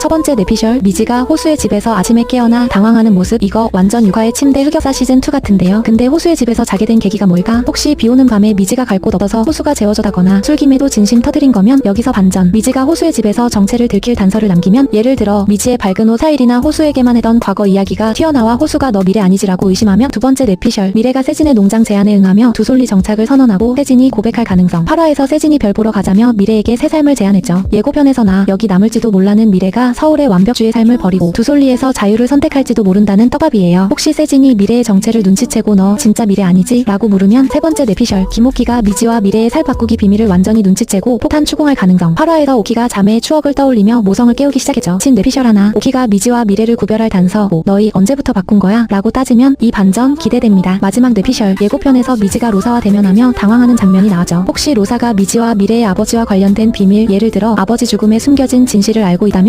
첫 번째 내피셜 미지가 호수의 집에서 아침에 깨어나 당황하는 모습 이거 완전 육아의 침대 흑역사 시즌2 같은데요. 근데 호수의 집에서 자게 된 계기가 뭘까? 혹시 비오는 밤에 미지가 갈곳 없어서 호수가 재워져다거나 술김에도 진심 터뜨린 거면 여기서 반전. 미지가 호수의 집에서 정체를 들킬 단서를 남기면 예를 들어 미지의 밝은 후 사일이나 호수에게만 했던 과거 이야기가 튀어나와 호수가 너 미래 아니지라고 의심하면 두 번째 내피셜 미래가 세진의 농장 제안에 응하며 두 솔리 정착을 선언하고 세진이 고백할 가능성. 8화에서 세진이 별 보러 가자며 미래에게 새 삶을 제안했죠. 예고편에서나 여기 남을지도 몰라는 미래가 서울의 완벽주의 삶을 버리고 두솔리에서 자유를 선택할지도 모른다는 떡밥이에요. 혹시 세진이 미래의 정체를 눈치채고 너 진짜 미래 아니지? 라고 물으면 세 번째 내피셜. 김오키가 미지와 미래의 살 바꾸기 비밀을 완전히 눈치채고 폭탄 추궁할 가능성. 8화에서 오키가 자매의 추억을 떠올리며 모성을 깨우기 시작했죠. 친 내피셜 하나. 오키가 미지와 미래를 구별할 단서 뭐 너희 언제부터 바꾼 거야? 라고 따지면 이 반전 기대됩니다. 마지막 내피셜. 예고편에서 미지가 로사와 대면하며 당황하는 장면이 나왔죠. 혹시 로사가 미지와 미래의 아버지와 관련된 비밀 예를 들어 아버지 죽음에 숨겨진 진실을 알고 있다면